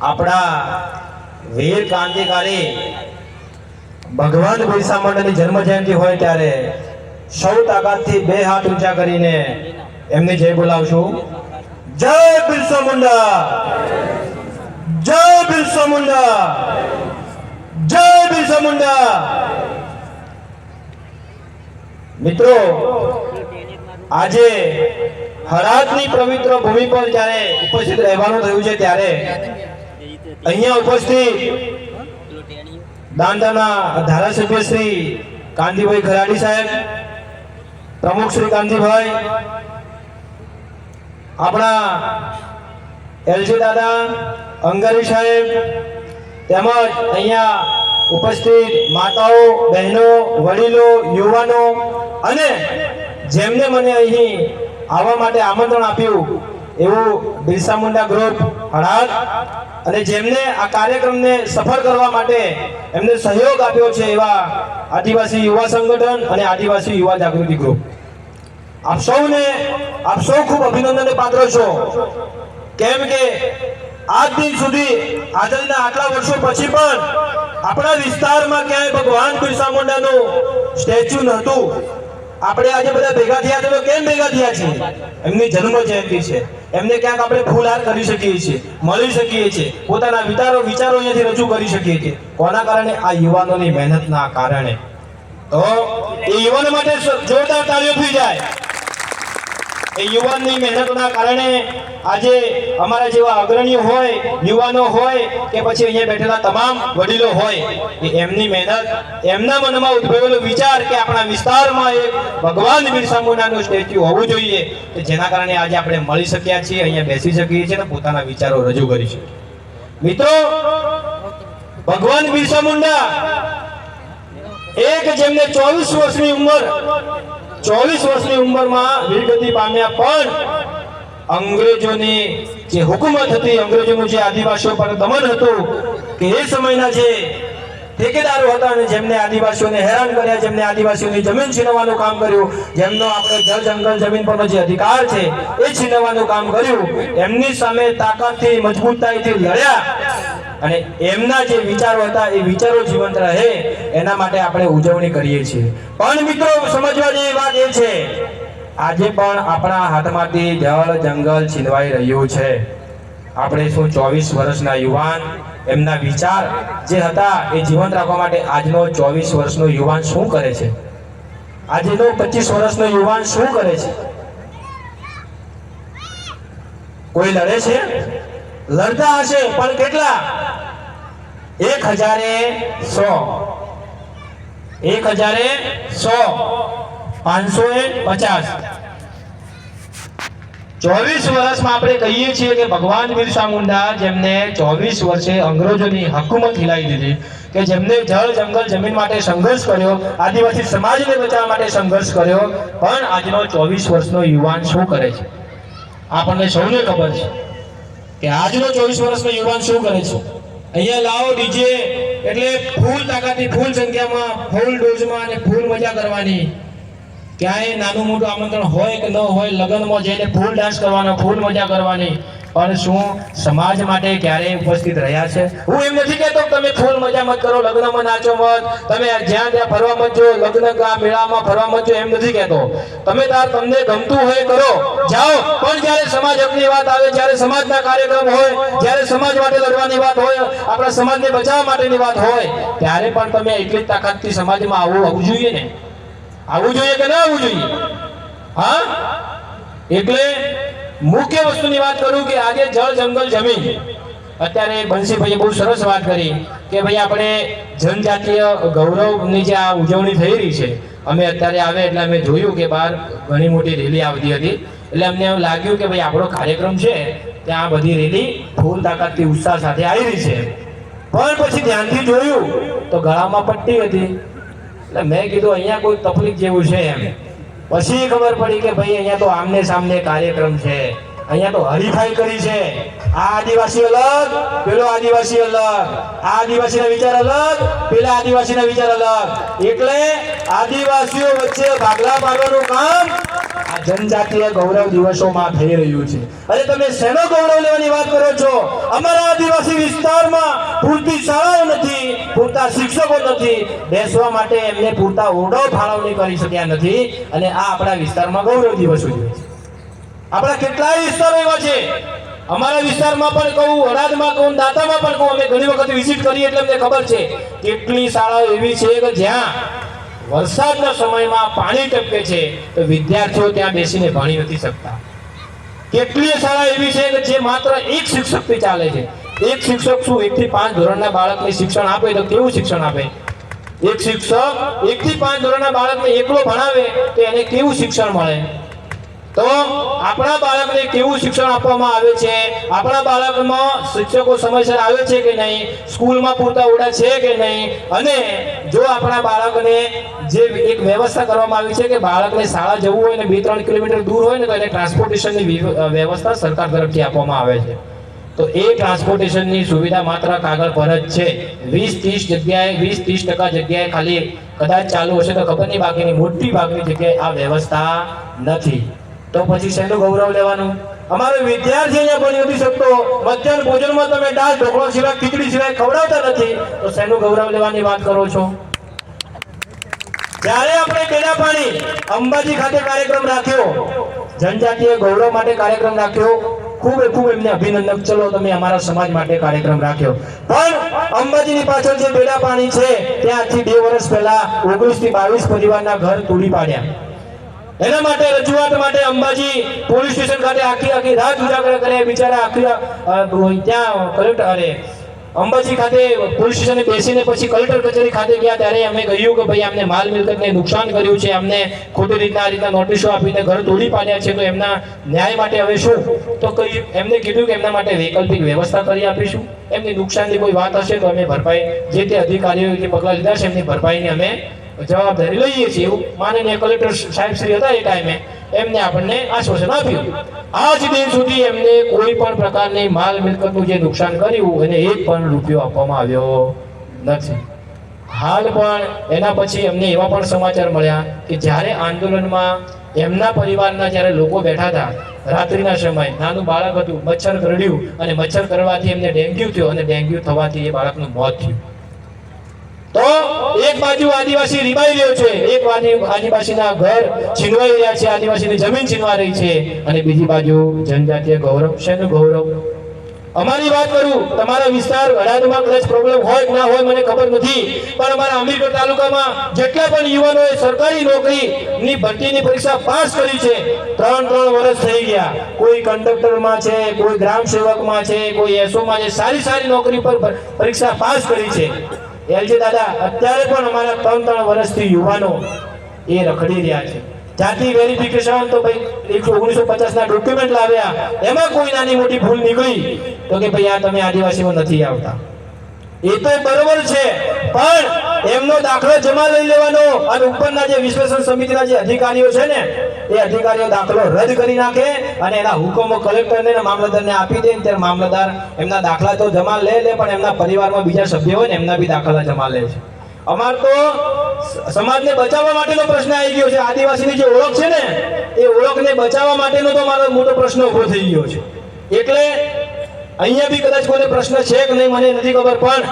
આપણા વીર ક્રાંતિકારી ભગવાન બિરસા મંડળની જન્મ જયંતિ હોય ત્યારે સૌ તાકાતથી બે હાથ ઊંચા કરીને એમને જય બોલાવશું. જય બિરસા મુંડા! જય બિરસા મુંડા! જય બિરસા મુંડા! મિત્રો, આજે હરાજની પવિત્ર ભૂમિ પર જ્યારે ઉપસ્થિત રહેવાનું થયું છે ત્યારે અહીંયા ઉપસ્થિત દાંડાના ધારાસભ્ય શ્રી કાંતિભાઈ ખરાડી સાહેબ, પ્રમુખ શ્રી કાંતિભાઈ, આપણા એલજી દાદા, અંગારી સાહેબ, તેમજ અહીંયા ઉપસ્થિત માતાઓ, બહેનો, વડીલો, યુવાનો અને જેમને મને અહીં આવવા માટે આમંત્રણ આપ્યું એવું બિરસા મુંડા ગ્રુપ હળાદ અને જેમને આ કાર્યક્રમને સફળ કરવા માટે એમને સહયોગ આપ્યો છે એવા આદિવાસી યુવા સંગઠન અને આદિવાસી યુવા જાગૃતિ ગ્રુપ આપ સૌને, આપ સૌ ખૂબ અભિનંદનને પાત્ર છો. કેમ કે આજ દિન સુધી આજના આટલા વર્ષો પછી પણ આપણા વિસ્તારમાં ક્યાંય ભગવાન બિરસા મુંડાનું સ્ટેચ્યુ નહોતું. આપણે આજે બધા ભેગા થયા તો કેમ ભેગા થયા છે એમની જન્મ જયંતિ છે. એમને ક્યાંક આપણે ફૂલહાર કરી શકીએ છીએ, મળી શકીએ છીએ. પોતાના વિચારો વિચારો અહીંયાથી રજૂ કરી શકીએ છીએ. કોના કારણે? આ યુવાનોની મહેનતના કારણે. તો એ યુવાનો માટે જોરદાર તાળીઓ થઈ જાય. એ યુવાનની મહેનતના કારણે આજે અમારા જેવા અગ્રણીઓ હોય, યુવાનો હોય કે પછી અહીંયા બેઠેલા તમામ વડીલો હોય, એ એમની મહેનત, એમના મનમાં ઉદ્ભવેલો વિચાર કે આપણા વિસ્તારમાં એક ભગવાન બિરસા મુંડાનું સ્ટેચ્યુ હોવું જોઈએ, કે જેના કારણે આજે આપણે મળી શક્યા છીએ, અહીંયા બેસી શકીએ છીએ અને પોતાના વિચારો રજૂ કરી શકીએ મિત્રો, ભગવાન બિરસા મુંડા એક જેમને ચોવીસ વર્ષની ઉંમર ચોવીસ વર્ષની ઉંમરમાં વીરગતિ પામ્યા પણ અંગ્રેજોની જે હુકુમત હતી, અંગ્રેજોનું જે આદિવાસીઓ પર દમન હતું, કે એ સમયના જે ઠેકેદારો હતા અને જેમને આદિવાસીઓને હેરાન કર્યા, જેમને આદિવાસીઓની જમીન છીનવવાનું કામ કર્યું, જેમનો આપણે જળ જંગલ જમીન પરનો જે અધિકાર છે, એ છીનવવાનું કામ કર્યું, એમની સામે તાકાતથી, મજબૂતાઈથી લડ્યા. અને એમના જે વિચારો હતા, એ વિચારો જીવંત રહે, એના માટે આપણે ઉજવણી કરીએ છીએ. પણ મિત્રો સમજવા જેવી વાત એ છે, આજે પણ આપણા હાથમાંથી જળ, જંગલ છીનવાઈ રહ્યું છે. આપણે શું ચોવીસ વર્ષના યુવાન, એમના વિચાર જે હતા, એ જીવંત રાખવા માટે આજનો ચોવીસ વર્ષનો યુવાન શું કરે છે? આજનો પચીસ વર્ષનો યુવાન શું કરે છે? કોઈ લડે છે? લડતા હશે, પણ કેટલા? એક હજારે સો. એક હજારે સો. પાંચસો પચાસ. ચોવીસ વર્ષમાં આપણે કહીએ છીએ કે ભગવાન બિરસા મુંડા જેમને ચોવીસ વર્ષે અંગ્રેજોની હકુમત હિલાવી દીધી, કે જેમને જળ જંગલ જમીન માટે સંઘર્ષ કર્યો, આદિવાસી સમાજને બચાવવા માટે સંઘર્ષ કર્યો, પણ આજનો ચોવીસ વર્ષનો યુવાન શું કરે છે? આપણને સૌને ખબર છે કે આજનો ચોવીસ વર્ષનો યુવાન શું કરે છે? અહીંયા લાવો ડીજે. એટલે ફૂલ તાકાતની ફૂલ સંખ્યામાં, ફૂલ ડોઝમાં અને ફૂલ મજા કરવાની. ક્યાંય નાનું મોટું આમંત્રણ હોય કે ન હોય, લગ્નમાં જઈને ફૂલ ડાન્સ કરવાનો, ફૂલ મજા કરવાની. પણ શું સમાજ માટે ક્યારેય ઉપસ્થિત રહ્યા છે? હું એમ નથી કહેતો તમે ફૂલ મજા મત કરો, લગ્નમાં નાચો મત, તમે જ્યાં ત્યાં ફરવા મત લગ્ન ગા મેળામાં ફરવા મત એમ નથી કહેતો. તમે તાર તમને ગમતું હોય કરો. જાઓ. પણ જ્યારે સમાજ હકની વાત આવે, જ્યારે સમાજના કાર્યક્રમ હોય, જ્યારે સમાજ માટે લડવાની વાત હોય, આપણા સમાજને બચાવવા માટેની વાત હોય, ત્યારે પણ તમે એટલી જ તાકાતથી સમાજમાં આવવું આવવું જોઈએ ને? આવવું જોઈએ કે ના આવવું જોઈએ? હા? એટલે મુખ્ય વસ્તુની વાત કરું કે આજે જળ જંગલ જમીન. અત્યારે બંસીભાઈએ બહુ સરસ વાત કરી કે ભાઈ આપણે જનજાતીય ગૌરવની જે આ ઉજવણી થઈ રહી છે, અમે અત્યારે આવે એટલે અમે જોયું કે બહાર ઘણી મોટી રેલી આવતી હતી. એટલે અમને એવું લાગ્યું કે ભાઈ આપણો કાર્યક્રમ છે, ત્યાં બધી રેલી ફૂલ તાકાતથી ઉત્સાહ સાથે આવી રહી છે. પણ પછી ધ્યાનથી જોયું તો ગળામાં પટ્ટી હતી. એટલે મેં કીધું અહીંયા કોઈ તકલીફ જેવું છે એમ. પછી ખબર પડી કે ભાઈ, અહીંયા તો આમને સામને કાર્યક્રમ છે. અહીંયા તો હરીફાઈ કરી છે. આ આદિવાસી અલગ, પેલો આદિવાસી અલગ. આ આદિવાસીના વિચાર અલગ, પેલા આદિવાસીના વિચાર અલગ. એટલે આદિવાસીઓ વચ્ચે ભાગલા પાડવાનું કામ આ જનજાતીય ગૌરવ દિવસોમાં થઈ રહ્યું છે. અરે તમે શેનો ગૌરવ લેવાની વાત કરો છો? અમારા આદિવાસી વિસ્તારમાં પૂરતી શાળાઓ નથી. પૂરતા શિક્ષકો નથી. બેસવા માટે એમને પૂરતા ઓરડો ફાળવણી કરી શક્યા નથી. અને આ આપણા વિસ્તારમાં ગૌરવ દિવસ ઉજવે છે. આપણા કેટલાય વિસ્તારો એવા છે. અમારા વિસ્તારમાં પણ કહું હળાદમાં કહું, દાંતામાં પણ કહું, અમે ઘણી વખત વિઝિટ કરીએ એટલે અમને ખબર છે. કેટલી શાળાઓ એવી છે કે જ્યાં વરસાદના સમયમાં પાણી ટપકે છે, તો વિદ્યાર્થીઓ ત્યાં બેસીને ભણી નથી શકતા. કેટલીય શાળા એવી છે કે જે માત્ર એક શિક્ષકથી ચાલે છે. એક શિક્ષક શું એકથી પાંચ ધોરણના બાળકને શિક્ષણ આપે તો કેવું શિક્ષણ આપે? એક શિક્ષક એકથી પાંચ ધોરણના બાળકને એકલો ભણાવે તો એને કેવું શિક્ષણ મળે? તો આપણા બાળકને કેવું શિક્ષણ આપવામાં આવે છે? આપણા બાળકમાં શિક્ષકો સમયસર આવે છે કે નહીં? સ્કૂલમાં પૂરતા ઓડા છે કે નહીં? અને જો આપણા બાળકને જે એક વ્યવસ્થા કરવામાં આવી છે કે બાળકને શાળા જવું હોય ને બે ત્રણ કિલોમીટર દૂર હોય ને તો એને ટ્રાન્સપોર્ટેશનની વ્યવસ્થા સરકાર તરફથી આપવામાં આવે છે. તો એ ટ્રાન્સપોર્ટેશનની સુવિધા માત્ર કાગળ પર જ છે. વીસ ત્રીસ જગ્યાએ, વીસ ત્રીસ ટકા જગ્યાએ ખાલી કદાચ ચાલુ હશે તો ખબર નહીં, બાકીની મોટી ભાગની જગ્યાએ આ વ્યવસ્થા નથી. તો પછી શેનું ગૌરવ લેવાનું? અમારો વિદ્યાર્થી અહીંયા ભણી નથી શકતો. મધ્યાહન ભોજનમાં તમે દાળ, ઢોકળો સિવાય, ખીચડી સિવાય ખવડાવતા નથી. તો શેનું ગૌરવ લેવાની વાત કરો છો? જ્યારે આપણે બેડા પાણી અંબાજી ખાતે કાર્યક્રમ રાખ્યો જનજાતીય ગૌરવ માટે કાર્યક્રમ રાખ્યો ખૂબ ખૂબ એમને અભિનંદન. ચલો તમે અમારા સમાજ માટે કાર્યક્રમ રાખ્યો. પણ અંબાજીની પાછળ જે બેડા પાણી છે ત્યાંથી બે વર્ષ પહેલા ઓગણીસથી બાવીસ પરિવારના ઘર તોડી પાડ્યા. એના માટે રજૂઆત માટે અંબાજી પોલીસ સ્ટેશન ખાતે આખી આખી રાત ઉજાગર કરે બિચારા આખી ત્યાં કલેક્ટર, અરે અંબાજી ખાતે પોલીસ સ્ટેશને બેસીને પછી કલેક્ટર કચેરી ખાતે ગયા ત્યારે અમે કહ્યું કે ભાઈ અમને માલ મિલકતને નુકસાન કર્યું છે અમને ખોટી રીતના આ રીતના નોટિસો આપીને ઘર તોડી પાડ્યા છે, તો એમના ન્યાય માટે હવે શું? તો કહ્યું એમને કીધું કે એમના માટે વૈકલ્પિક વ્યવસ્થા કરી આપીશું. એમની નુકસાનની કોઈ વાત હશે તો અમે ભરપાઈ, જે તે અધિકારીઓ જે પગલાં લીધા છે, એમની ભરપાઈની અમે જવાબદારી લઈએ છીએ એવું માનનીય કલેક્ટર સાહેબ શ્રી હતા એ ટાઈમે એમને આપણને આશ્વાસન આપ્યું. આજ દિન સુધી એમને કોઈ પણ પ્રકારની માલ મિલકતનું જે નુકસાન કર્યું, એને એક પણ રૂપિયો આપવામાં આવ્યો નથી. હાલ પણ એના પછી એમને એવા પણ સમાચાર મળ્યા કે જ્યારે આંદોલનમાં એમના પરિવારના જ્યારે લોકો બેઠા હતા, રાત્રિના સમય નાનું બાળક હતું, મચ્છર કરડ્યું અને મચ્છર કરવાથી એમને ડેન્ગ્યુ થયો અને ડેન્ગ્યુ થવાથી એ બાળકનું મોત થયું. તો એક બાજુ આદિવાસી રીબાઈ રહ્યો છે, એક આદિવાસીના ઘર છીનવાઈ રહ્યા છે, આદિવાસીની જમીન છીનવા રહી છે અને બીજી બાજુ જનજાતીય ગૌરવ, શેનું ગૌરવ? અમારી વાત કરું, તમારા વિસ્તાર અડાદમાં કદાચ પ્રોબ્લેમ હોય ના હોય મને ખબર નથી, પણ અમારા અમીરગઢ તાલુકામાં જેટલા પણ યુવાનોએ સરકારી નોકરીની ભરતીની પરીક્ષા પાસ કરી છે ત્રણ ત્રણ વર્ષ થઈ ગયા. કોઈ કંડક્ટરમાં છે, કોઈ ગ્રામ સેવકમાં છે, કોઈ એસઓમાં છે, સારી સારી નોકરી પર પરીક્ષા પાસ કરી છે. એલજી દાદા, અત્યારે પણ અમારા ત્રણ ત્રણ વર્ષથી યુવાનો એ રખડી રહ્યા છે. જાતિ વેરિફિકેશન તો ભાઈ એકસો ઓગણીસો પચાસના ડોક્યુમેન્ટ લાવ્યા. એમાં કોઈ નાની મોટી ભૂલ નીકળી તો કે ભાઈ આ તમે આદિવાસીઓ નથી આવતા. એ તો બરોબર છે, પણ એમનો દાખલો જમા લઈ લેવાનો અને ઉપરના જે વિશ્લેષણ સમિતિના જે અધિકારીઓ છે ને એ અધિકારીઓ દાખલો રદ કરી નાખે અને એના હુકમો કલેક્ટરને મામલતદારને આપી દે ત્યારે મામલતદાર એમના દાખલા તો જમા લે લે, પણ એમના પરિવારમાં બીજા સભ્યો હોય ને એમના બી દાખલા જમા લે છે. અમાર તો સમાજને બચાવવા માટેનો પ્રશ્ન આવી ગયો છે. આદિવાસીની જે ઓળખ છે ને, એ ઓળખને બચાવવા માટેનો તો મારો મોટો પ્રશ્ન ઊભો થઈ ગયો છે. એટલે અહીંયા બી કદાચ કોઈને પ્રશ્ન છે કે નહીં, મને નથી ખબર, પણ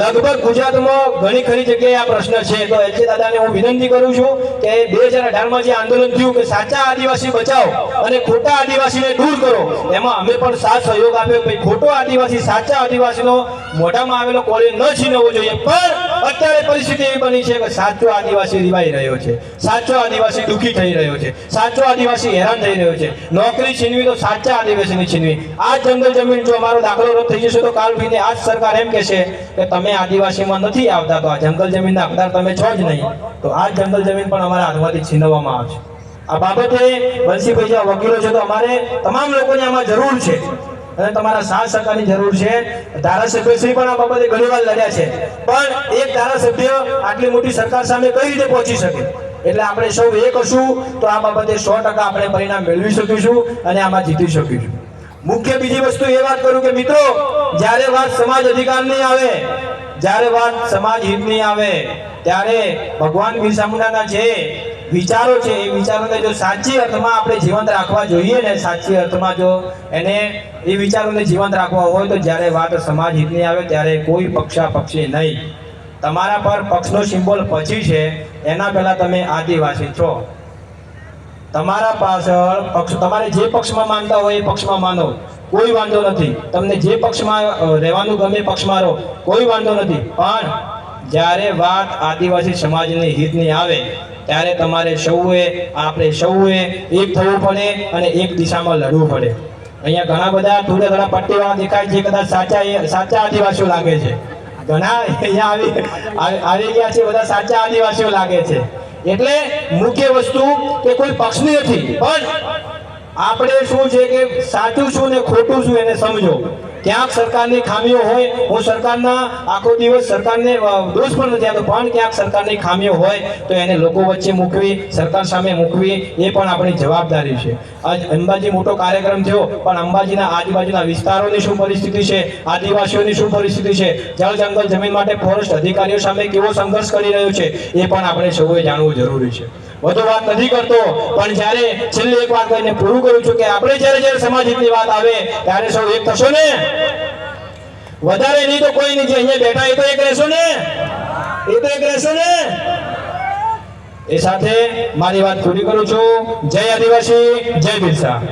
લગભગ ગુજરાતમાં ઘણી ખરી જગ્યાએ આ પ્રશ્ન છે. તો એચએ દાદાને હું વિનંતી કરું છું કે બે હજાર અઢારમાં જે આંદોલન થયું કે સાચા આદિવાસી બચાવો અને ખોટા આદિવાસીને દૂર કરો, એમાં અમે પણ સાથ સહયોગ આપ્યો ખોટો આદિવાસી સાચા આદિવાસીનો મોઢામાં આવેલો કોલેજ ન છીનવવો જોઈએ. પણ અત્યારે પરિસ્થિતિ એવી બની છે કે સાચો આદિવાસી રીવાઈ રહ્યો છે. સાચો આદિવાસી દુઃખી થઈ રહ્યો છે. સાચો આદિવાસી હેરાન થઈ રહ્યો છે. નોકરી છીનવી તો સાચા આદિવાસીની છીનવી. આ જંગલ જમીન જો અમારો દાખલો રદ થઈ જશે તો કાલ ભીને આ સરકાર એમ કહેશે કે તમે આદિવાસીમાં નથી આવતા તો આ જંગલ જમીનના હકદાર તમે છો જ નહીં. તો આ જંગલ જમીન પણ અમારા હાથમાંથી છીનવવામાં આવશે. આ બાબતે બંસીભાઈ જે વકીલો છે તો અમારે તમામ લોકોને આમાં જરૂર છે. અને તમારા સાથ સહકારની જરૂર છે. ધારાસભ્યશ્રી પણ આ બાબતે ઘણીવાર લડ્યા છે. પણ એક ધારાસભ્ય આટલી મોટી સરકાર સામે કઈ રીતે પહોંચી શકે? એટલે આપણે સૌ એક હશું તો આ બાબતે સો ટકા આપણે પરિણામ મેળવી શકીશું અને આમાં જીતી શકીશું. મુખ્ય બીજી વસ્તુ એ વાત કરું કે મિત્રો, જ્યારે વાત સમાજ અધિકારની આવે, જ્યારે વાત સમાજ હિતની આવે, ત્યારે ભગવાન બિરસા મુંડાના જે વિચારો છે, એ વિચારોને જો સાચી અર્થમાં આપણે જીવંત રાખવા જોઈએ ને, સાચી અર્થમાં જો એને એ વિચારોને જીવંત રાખવા હોય તો જ્યારે વાત સમાજ હિતની આવે ત્યારે કોઈ પક્ષા પક્ષી નહીં. તમારા પર પક્ષનો સિમ્બોલ પછી છે, એના પહેલા તમે આદિવાસી છો. તમારા પાછળ પક્ષ, તમારે જે પક્ષમાં માનતા હોય એ પક્ષમાં માનો. કોઈ વાંધો નથી. તમને જે પક્ષમાં રહેવાનું ગમે પક્ષમાં રહો. કોઈ વાંધો નથી. પણ જ્યારે વાત આદિવાસી સમાજની હિતની આવે ત્યારે તમારે સૌએ, આપણે સૌએ એક થવું પડે અને એક દિશામાં લડવું પડે. અહીંયા ઘણા બધા થોડા ઘણા પટ્ટીવાળા દેખાય છે, કદાચ સાચા સાચા આદિવાસીઓ લાગે છે. ઘણા અહીંયા આવી આવી- ગયા છે, બધા સાચા આદિવાસીઓ લાગે છે. એટલે મુખ્ય વસ્તુ કે કોઈ પક્ષની નથી, પણ આપણે શું છે કે સાચું શું ને ખોટું શું એને સમજો. ક્યાંક સરકારની ખામીઓ હોય, હું સરકારના આખો દિવસ સરકારને દોષ પણ નથી આપતો, પણ ક્યાંક સરકારની ખામીઓ હોય, તો એને લોકો વચ્ચે મૂકવી, સરકાર સામે મૂકવી, એ પણ આપણી જવાબદારી છે. આજ અંબાજી મોટો કાર્યક્રમ થયો, પણ અંબાજીના આજુબાજુના વિસ્તારોની શું પરિસ્થિતિ છે, આદિવાસીઓની શું પરિસ્થિતિ છે, જળ જંગલ જમીન માટે ફોરેસ્ટ અધિકારીઓ સામે કેવો સંઘર્ષ કરી રહ્યો છે, એ પણ આપણે સૌએ જાણવું જરૂરી છે. વધુ વાત નથી કરતો, પણ જ્યારે છેલ્લે એક વાત કરીને પૂરું કરું છું કે આપણે જ્યારે જ્યારે સમાજ હિતની વાત આવે, ત્યારે સૌ એક થશો ને? વધારે નહીં તો કોઈ નહીં, જે અહીંયા બેઠા એ તો એક રહેશો ને? એ તો એક રહેશો ને? એ સાથે મારી વાત પૂરી કરું છું. જય આદિવાસી, જય બિરસા.